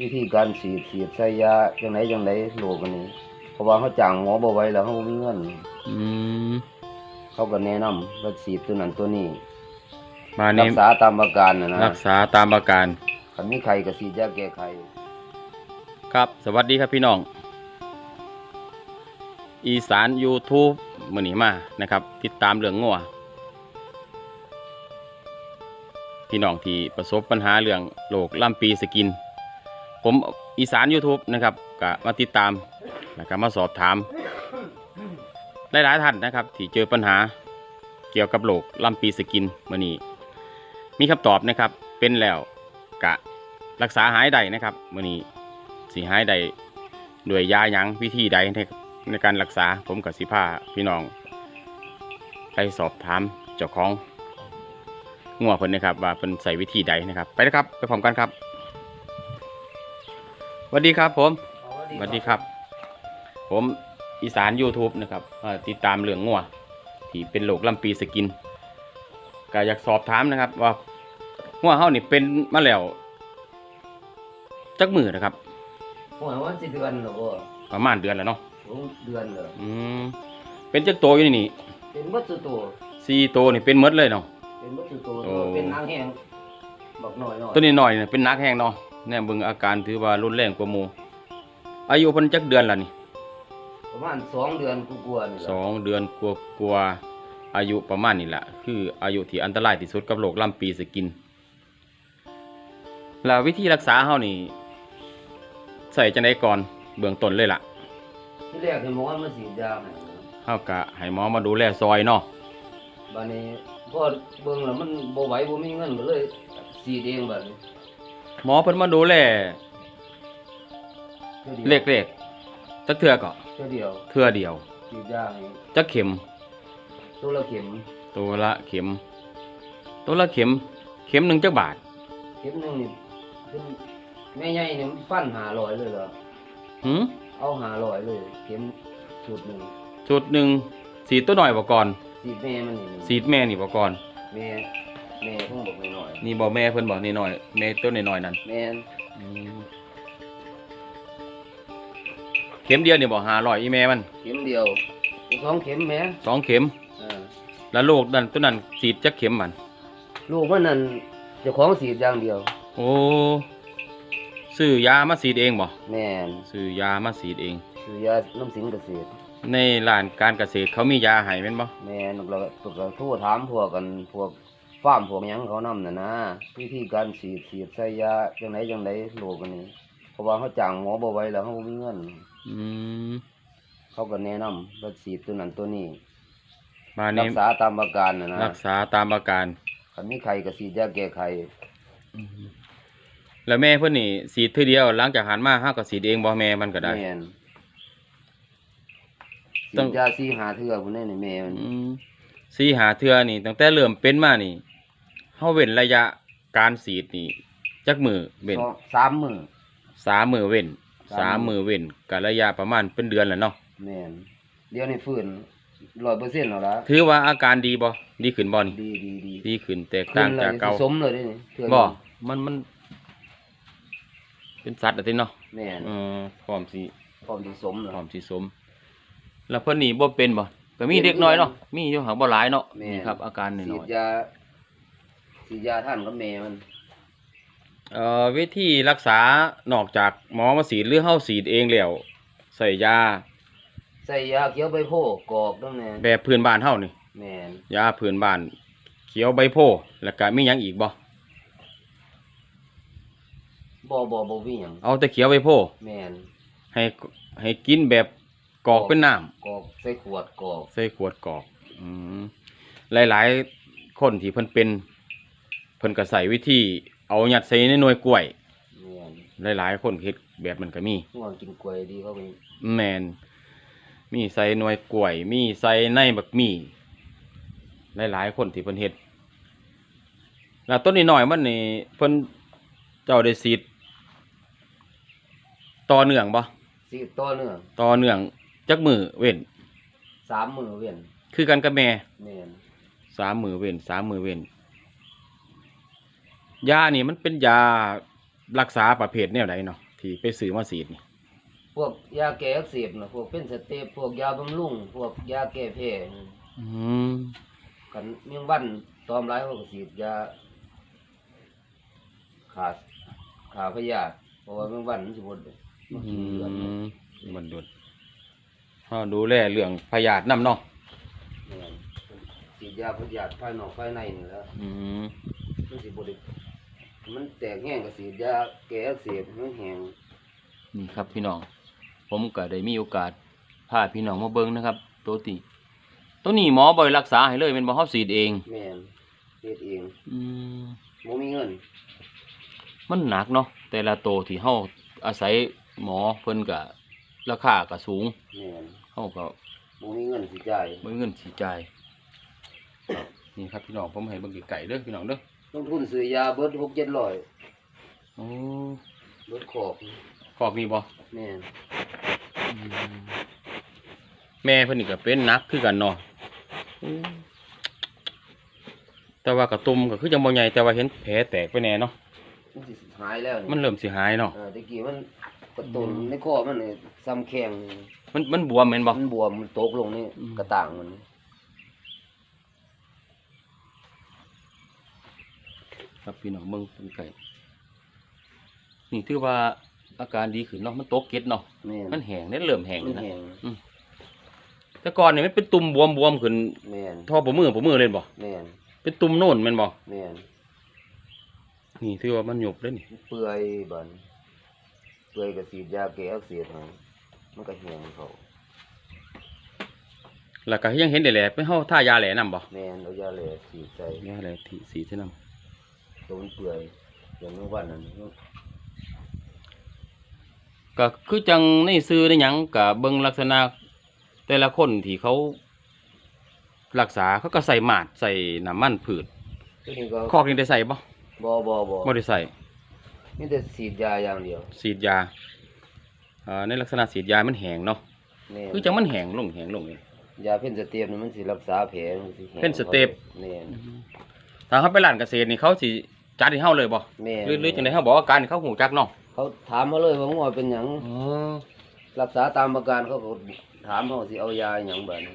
วิธีการฉีดฉีดใส่ยาจังไหนจังไหนโรคอันนี้เพราะว่าเขาจ้างหมอบ่ไหว้แล้วเขาบ่มีเงินอืมเขาก็แนะนำว่าฉีดตัวนั้นตัวนี้มารันี่กษาตามอาการนะนะรักษาตามอาการ คันมีไข้ก็ฉีดยาแก้ไข ครับ สวัสดีครับพี่น้อง อีสาน YouTube มือนี้มานะครับ ติดตามเรื่องงัวพี่น้องที่ประสบปัญหาเรื่องโรคล่ำปีสกิน ผมอีสาน YouTube นะครับก็มาติดตามนะครับมาสอบถาม หลาย ๆ ท่านนะครับ ที่เจอปัญหาเกี่ยวกับโรคลำปีสกินมือนี้มีคำตอบนะครับเป็นแล้วกะรักษาหายได้นะครับมือนี้สีหายใดด้วยยาหยังวิธีใดในในการรักษาผมกับสิพาพี่น้อง ไปสอบถามเจ้าของงัวเพิ่นนะครับว่าเพิ่นใส่วิธีใดนะครับ ไปนะครับ ไปพร้อมกันครับ วัสดีครับผมสวัสดีครับ ผมอีสาน YouTube นะครับเอ่อติดตามเรื่องงัวที่เป็นโรคลำปีสกินก็อยากสอบถามนะครับ ว่างัวเฮานี่เป็นมาแล้วจักมือนะครับโอ้ยวันสิเดือนแล้วบ่ประมาณเดือนแล้วเนาะโอ้เดือนแล้วอืมเป็นจักโตอยู่ในนี่เป็นบัดสุตัวสี่โตนี่เป็นหมดเลยเนาะเป็นบัดสุตัวโอ้เป็นนางแห้งบักน้อยๆตัวนี้หน่อยเนี่ยเป็นนักแห้งเนาะ แน่เบิ่งอาการถือว่ารุนแรงกว่าหมู่อายุเพิ่นจักเดือนละนี่ประมาณสองเดือนกูกลัวาๆนี่สล่ะองเดือนกว่ากว่าอายุประมาณนี่แหละคืออายุที่อันตรายที่สุดกับโรคลำปีสกิน แล้ววิธีรักษาเฮานี่ใส่จังไดก่อนเบื้องต้นเลยล่ะที่แรกให้หมอมาฉีดยาให้เฮาก็ให้หมอมาดูแลซอยเนาะบัดนี้พอเบิ่งแล้วมันบ่ไหวบ่มีเงินก็เลยฉีดเองบัดนี้ หมอเพิ่นมาดูแลทื่อดียวเล็กๆจักเทื่อก็เทื่อเดียวเทื่อเดียวฉีดยาให้จักเข็ม ตัวละเข็มตัวละเข็ม ตัวละเข็ม เข็มหนึ่งจักบาทเข็มหนึงนี่เป็นแม่ใหญ่นี่มันฟัน500เลยเหรอหืมเอา500เลย เข็มชุดหนึงจุดหนึ่งสีดตัวหน่อยบ่ก่อนฉีดแม่มันนี่สีดแม่นี่บ่ก่อนแม่ แม่เพิ่งบอกหน่อยนี่บ่แม่เพิ่นบอกนี่หน่อยแม่ตัวน้อยๆนั่นๆแม่นอืมเข็มเดียวนี่บ่หาร้อยอีแม่มันเข็มเดียวสองเข็มแม่สองเข็ม เออแล้วลูกนั่นตัวนั้นสีดจักเข็มมัน ลูกมันนั่นเจ้าของฉีดอย่างเดียว โอ้ซื้อยามาสีดเองบ่แม่นซื้อยามาสีดเอง คือยาน้ำสิงเกษตร ในร้านการเกษตรเขามียาให้แม่นบ่แม่นเราก็ก็โทรถามพวกกันพวก ฟาร์มพวกหยังเขานำน่ะนะวิธีการฉีดฉีดใส่ยาจังไหนจังไหนโรคอันนี้เพราะว่าเขาจ้างหมอบ่ไหว้แล้วเขาบ่มีเงินอืมเขาก็แนะนำว่าฉีดตัวนั้นตัวนี้มารันี่กษาตามอาการน่ะนะรักษาตามอาการ คันมีไข้ก็ฉีดยาแก้ไขแล้วแม่เพิ่นนี่สีดเทื่อเดียวหลังจากหันมาห้าก็สีดเองบ่แม่มันก็ได้ แม่นต้ฉีอง ดยาสี่หาเทื่อพุ่นนี่แม่มัน อืมสีหาเทื่อนี่ตั้งแต่เริ่มเป็นมานี่ เฮาเว้นระยะการสีดนี่จักมือเว้นสองสามมื้อสามมือเว้นสามมื้อสามมือเว้นก็ระยะประมาณเป็นเดือนแหล้วเนาะแม่นเดี๋ยวนี้ฟื้น100%แล้วล่ะถือว่าอาการดีบ่ดีขึ้นบ่นี่ดีดีดีดีขึ้นแตกต่างจากเก่าขึ้นลยสิสมเลยเด้นี่เทื่อบ่นี้มันมัน เป็นสัตว์อะติเนาะแม่นเออพร้อมสิพร้อมสิสมแล้วพร้อมสิสม แล้วเพิ่นนี่บ่เป็นบ่ก็มีเด็กน้อยเนาะมีอยู่หักบ่หลายเนาะแม่นนี่ครับอาการน้ฉีอดยยา ฉีดยาท่านกับแม่มันๆเอ่อวิธีรักษานอกจากหมอมาสีดหรือเฮาสีดเองแล้วใส่ยาใส่ยาเขียวใบโพกรอกนั่นแน่แบบพื้นบ้านเฮานี่แม่นยาพื้นบ้าน เขียวใบโพธิ์แล้วก็มีหยังอีกบ่บ่บ่บ่มีหยังเอาแต่เขียวใบโพธิ์แม่นให้ให้กินแบบกรอกเป็นน้ำ กรอกใส่ขวดกรอก ใส่ขวดกรอกอืมหลาย ๆ คนที่เพิ่นเป็นเพิ่นก็ใส่วิธีเอายัดใส่ในหน่วยกล้วย แม่นหลายๆ คนเฮ็ดแบบมันก็มี ง่วงกินกล้วยดีเขาไปแมนมีใส่หน่วยกล้วย มีใส่ในบักหมี่หลายๆคนที่เพิ่นเฮ็ดแล้วต้นนี้น้อยๆมันนี่เพิ่นเจ้าได้สีดต่อเนื่องบ่สิต่อเนื่องต่อเนื่องจักมือเว้นสามมื้อเว้นคือกันกับแม่แม่นสามมือเว้นสามมือเว้น ยานี่มันเป็นยารักษาประเภทแนวใดเนาะที่ไปซื้อมาสีดนี่พวกยาแก้อักเสบนะพวกเป็นสเตียบพวกยาบำรุงพวกยาแก้แพ้อืมกันเมียงวันตอมร้ายเขาก็ฉีดยาขาขาพยาธิเพราะว่าเมียงวันมันสิบดมันอืกินเลือดเนาะมมันดุดเฮาดูแลเรื่องพยาธินํเนาะแม่นฉีดยาพยาธิภายนอกภายในนี่แหล้วอืม มันสิบได มันแตกแห้งก็ฉีดยาแก้อักเสบมันแห้งนี่ครับพี่น้อง ผมก็ได้มีโอกาสพาพี่น้องมาเบิ่งนะครับ ตัวตีตัวนี้หมอบ่ได้รักษาให้เลยเป็นบ่เฮาสีดเอง แม่นเฮ็ดเองอืมบ่มีเงินมันหนักเนาะแต่ละโตวที่เฮาอาศัยหมอเพิ่นก็ราคาก็สูงแม่นเฮาก็บ่มีเงินสิจ่าย บ่มีเงินสิจ่ายนี่ครับพี่น้องผมให้เบิ่งไกลๆเด้อพี่น้องเด้อ ลงทุนซื้อยาเบิด6 700โอ้เบิดขอบขอกนี่บ่แม่นแม่เพิ่นนี่ก็เป็นหนักคือกันเนาะแต่ว่ากระตุ่มก็คือจังบ่ใหญ่แต่ว่าเห็นแผลแตกไปแน่เนาะมันสิหายแล้วมันเริ่มสิหายเนาะเออตะกี้มันกระตุนในคอมันนี่ซ้ำแข็งนี่มันมันบวมแม่นบ่มันบวมมันตกลงนี่อืมกระต่างมัน ครับพี่น้องเบิ่งเป็นไก่นี่ถือว่าอาการดีขึ้นเนาะมันตกเก็ดเนาะแม่นมันแห้งได้เริ่มแห้งมัแล้นวนะแห้งแต่ก่อนนี่มันเป็นตุ่มบวมบวมๆขึ้นแม่นทอปมือปมือเล่นบ่แม่นเป็นตุ่มโน่นแม่นบ่แม่นนี่ถือว่ามันหยบเด้นี่เปื่อยบันเปื่อยก็ฉีดยาแก้อักเสบให้มันก็แห้งเขาแล้วก็ยังเห็นได้แหละไปเฮาท่ายาแหล่นํบ่แม่นเอายาแหล่ฉีดใส่ยาแหล่ที่สีที่นํ ตัวมันเปื่อยอย่างเมื่อวันนั้นก็คือจังในซื้อในหยังก็เบิ่งลักษณะ แต่ละคนที่เขา รักษาเขาก็ใส่หมาดใส่น้ำมันพืชทีนี้ก็คอกนี่ได้ใส่บ่บ่บ่บ่บ่ได้ใส่มีแต่ฉีดยาอย่างเดียวฉีดยาอ่าในลักษณะฉีดยามันแห้งเนาะแม่นคือจังมันแห้งลงแห้งลงนี่ยาเพ่นสเตียบนี่มันสิรักษาแผลมันสิแห้งเพ่นสเตียบแม่นถ้าเขาไปร้านเกษตรนี่เขาสิ จัดให้เฮาเลยบ่แม่นหรือหรือจังได๋เฮาบอกว่าการนี่เขาหูจักเนาะเขาถามมาเลยว่างัวเป็นหยังอ๋อรักษาตามอาการเขาก็ถามเขาสิเอายาหยังแบบนี้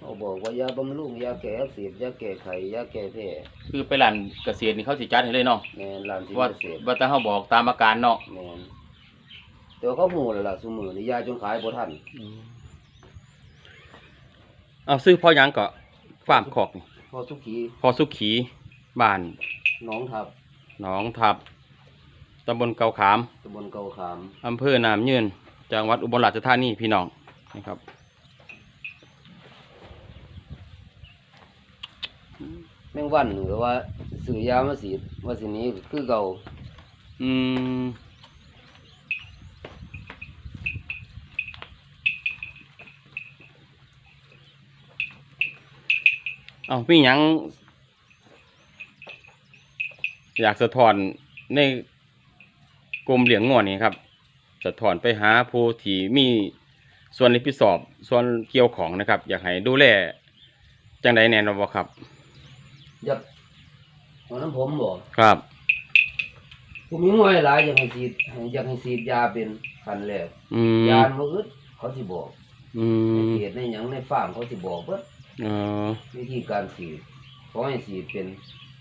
เขาบอกว่ายาบำรุงยาแก้อักเสบยาแก้ไขยาแก้แพ้คือไปร้านเกษตรนี่เขาสิจัดให้เลยเนาะแม่นร้านที่ว่าเกษตรว่าแต่เฮาบอกตามอาการเนาะแม่นแต่ว่าเขาหูแล้วล่ะซุมื้อนี้ยาจนขายบ่ทันเอาซื้อพอหยังก็ฟาร์มคอกนี่พอทุกทีพอสุขีบ้าน หน้องทับหนองทับตำบลเกาขามตำบลเกาขามอำเภอน้ำยืนจังหวัดอุบลราชธานีพี่น้องนะครับแมงวันหรือว่าซื้อยามาสีดว่าสิหนี้คือเก่าอืมเอาพี่ยัง อยากสะท้อนในกรมเหลียงง่วนนี่ครับ สะท้อนไปหาผู้ที่มีส่วนรับผิดชอบส่วนเกี่ยวของนะครับ อยากให้ดูแลจังใดแน่นอนบ่ครับอยากเอาน้ำผมบ่ครับผมมีงวยหลายอยากให้ฉีดให้อยากให้ฉีดยาเป็นขั้นแรกอืมยาบ่อึดเขาสิบอกอืในมเขตในหยังในฟาร์มเขาสิบอกเบิดเออวิธีการฉีดขอให้ฉีดเป็น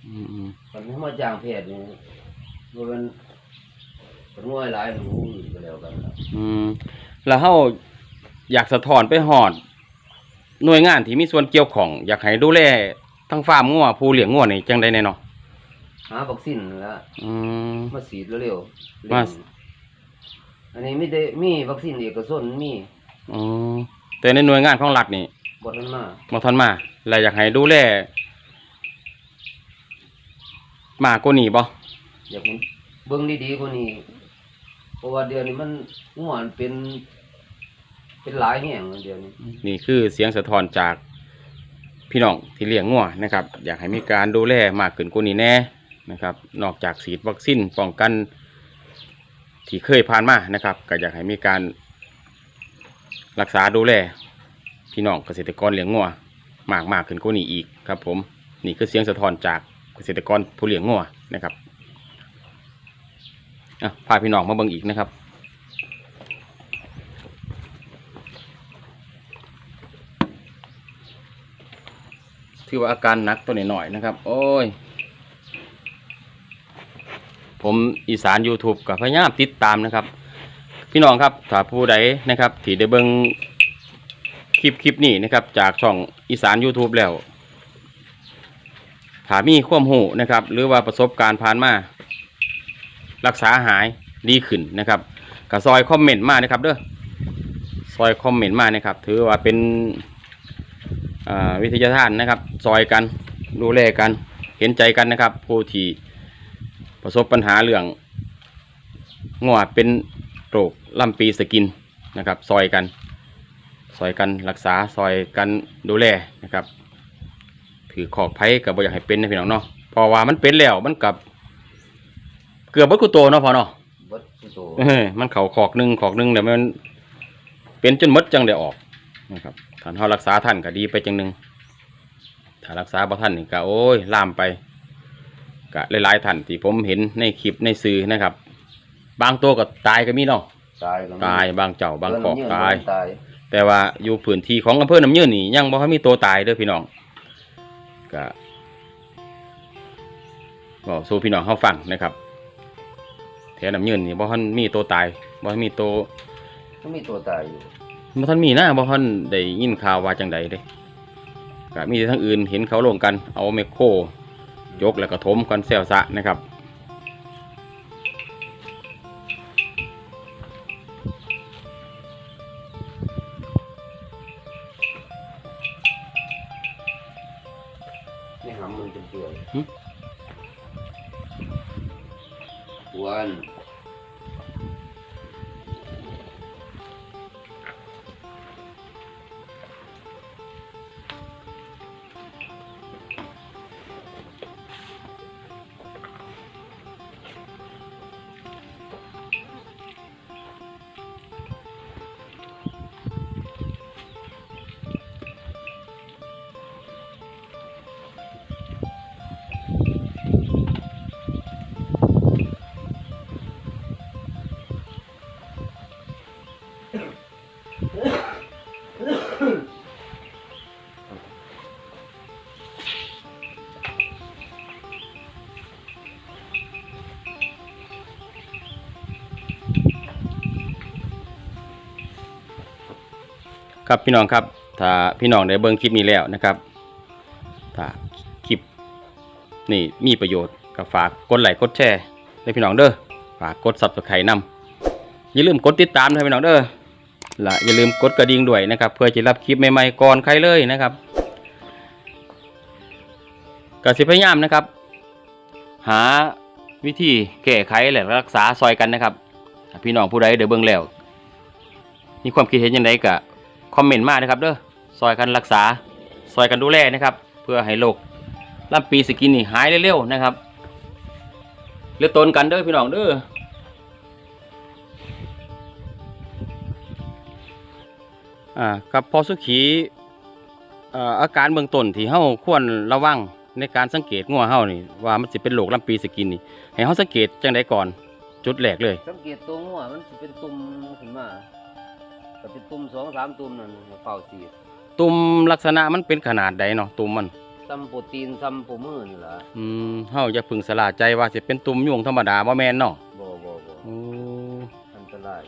อืมอืมคันให้มาจ้างแพทย์นี่บ่แม่นเป็นงวยหลายหนูอื่นก็แล้วกันล่ะอืมแล้วเฮาอยากสะท้อนไปหอด หน่วยงานที่มีส่วนเกี่ยวของ อยากให้ดูแลทั้งฟาร์มงัวผู้เลี้ยงงัวนี่จังไดแน่เนาะหาวัคซีนนั่นละอืม มาฉีดเร็วๆมา เร่งอันนี้มีได้มีวัคซีนเอกชนมีอ๋อแต่ในหน่วยงานของรัฐนี่บ่ทันมาบ่ทันมา แล้วอยากให้ดูแล มากกว่านี้บ่อยากเห็นเบิ่งดีๆกว่านี้เพราะว่าเดือนนี้มันง่วนเป็น เป็นหลายแห่งเดือนนี้นี่คือเสียงสะท้อนจากพี่น้องที่เลี้ยงงัวนะครับ อยากให้มีการดูแลมากขึ้นกว่านี้แน่นะครับ นอกจากฉีดวัคซีนป้องกัน ที่เคยผ่านมานะครับ ก็อยากให้มีการรักษาดูแลพี่น้องเกษตรกรเลี้ยงงัวมากมากขึ้นกว่านี้อีกครับ ผมนี่คือเสียงสะท้อนจาก เกษตรกรผู้เลี้ยงงัวนะครับอะพาพี่น้องมาเบิ่งอีกนะครับถือว่าอาการหนักตัวหน่อยๆนะครับ โอ้ย ผมอีสาน YouTube กับพยายามติดตามนะครับ พี่น้องครับถ้าผู้ใดนะครับที่ได้เบิ่งคลิปคลิปนี้นะครับ จากช่องอีสาน YouTube แล้ว ถามีความหูนะครับ หรือว่าประสบการณ์ผ่านมารักษาหายดีขึ้นนะครับก็ซอยคอมเมนต์มานะครับเด้อซอยคอมเมนต์มานะครับ ถือว่าเป็นวิทยาทานนะครับ ซอยกันดูแลกันเห็นใจกันนะครับ ผู้ที่ประสบปัญหาเรื่องงวดเป็นโรคลำปีสกินนะครับ ซอยกัน ซอยกันรักษาซอยกันดูแลนะครับ ถือขอกไผ่กับบ่อยากให้เป็นนะพี่น้องเนาะเพอว่ามันเป็นแล้วมันกับเกือบเบิดกุโตเนาะพอเนาะเบิดสุโตเออมันเข่าขอกหนึ่งขอกหนึ่งแต่มันเป็นจนหมดจังได้ออกนะครับถ้าเรารักษาท่านก็ดีไปจังหนึ่งถ้ารักษาบ่ท่านนี่ก็โอ้ยลามไปก็หลายๆท่านที่ผมเห็นในคลิปในสื่อนะครับ บางตัวก็ตายก็มีเนาะตายก็มีตายบางเจ้าบางขอกเพิ่นตายตาย แต่ว่าอยู่พื้นที่ของอำเภอน้ำยืนนี่ยังบ่ค่อยมีตัวตายเด้อพี่น้อง ก็บอกสู่พี่น้องเขาฟังนะครับแถวน้ำยืนนี่บ่ค่อยมีตัวตายบ่ค่อยมีตัวมันมีตัวตายอยู่บ่ท่านมีนะบ่ท่านได้ยินข่าวว่าจังใดเด้ก็มีแต่ทั้งอื่นเห็นเขาลงกัน เอาแมคโครยกแล้วก็ถมกันแซวซะนะครับ วั ครับพี่น้องครับถ้าพี่น้องได้เบิ่งคลิปนี้แล้วนะครับถ้าคลิปนี่มีประโยชน์ก็ฝากกดไลค์กดแชร์ให้พี่น้องเด้อฝากกด Subscribe นำอย่าลืมกดติดตามให้พี่น้องเด้อและอย่าลืมกดกระดิ่งด้วยนะครับ เพื่อจะรับคลิปใหม่ๆก่อนใครเลยนะครับก็สิพยายามนะครับ หาวิธีแก้ไขและรักษาซอยกันนะครับ พี่น้องผู้ใดเดี๋ยวเบิ่งแล้วมีความคิดเห็นยังไงก็ คอมเมนต์มานะครับเด้อซอยกันรักษาซอยกันดูแลนะครับ เพื่อให้โรคลำปีสกินนี่หายเร็วๆนะครับเลือตนกันเด้อพี่น้องเด้ออ่ากับพอสุขีอ่ออาการเบื้องต้นที่เฮาควรระวังในการสังเกตงัวเฮานี่ว่ามันสิเป็นโรคลำปีสกินนี่ให้เฮาสังเกตจังไดก่อนจุดแรกเลย สังเกตตัวงัวมันสิเป็นตุ่มขึ้นมา ก็เป็นตุ่มสองสามตุ่มนั่นเฝ้าสีดตุ่มลักษณะมันเป็นขนาดใดเนาะตุ่มมันซ้ำโปรตีนซ้ำโปรมือนี่ล่ะอืมเฮาอย่าพึงสลาดใจว่าสิเป็นตุ่มยุงธรรมดาบ่แม่นเนาะบ่บ่บ่โอ้อันตราย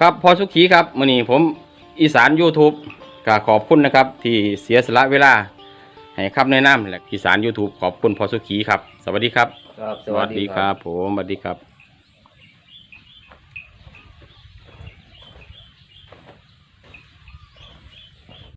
ครับพอสุขีครับมื้อนี้ผมอีสาน YouTube ก็ขอบคุณนะครับ ที่เสียสละเวลาให้คำแนะนำและอีสาน YouTube ขอบคุณพอสุขีครับ สวัสดีครับ ครับ สวัสดีครับผมสวัสดีครับ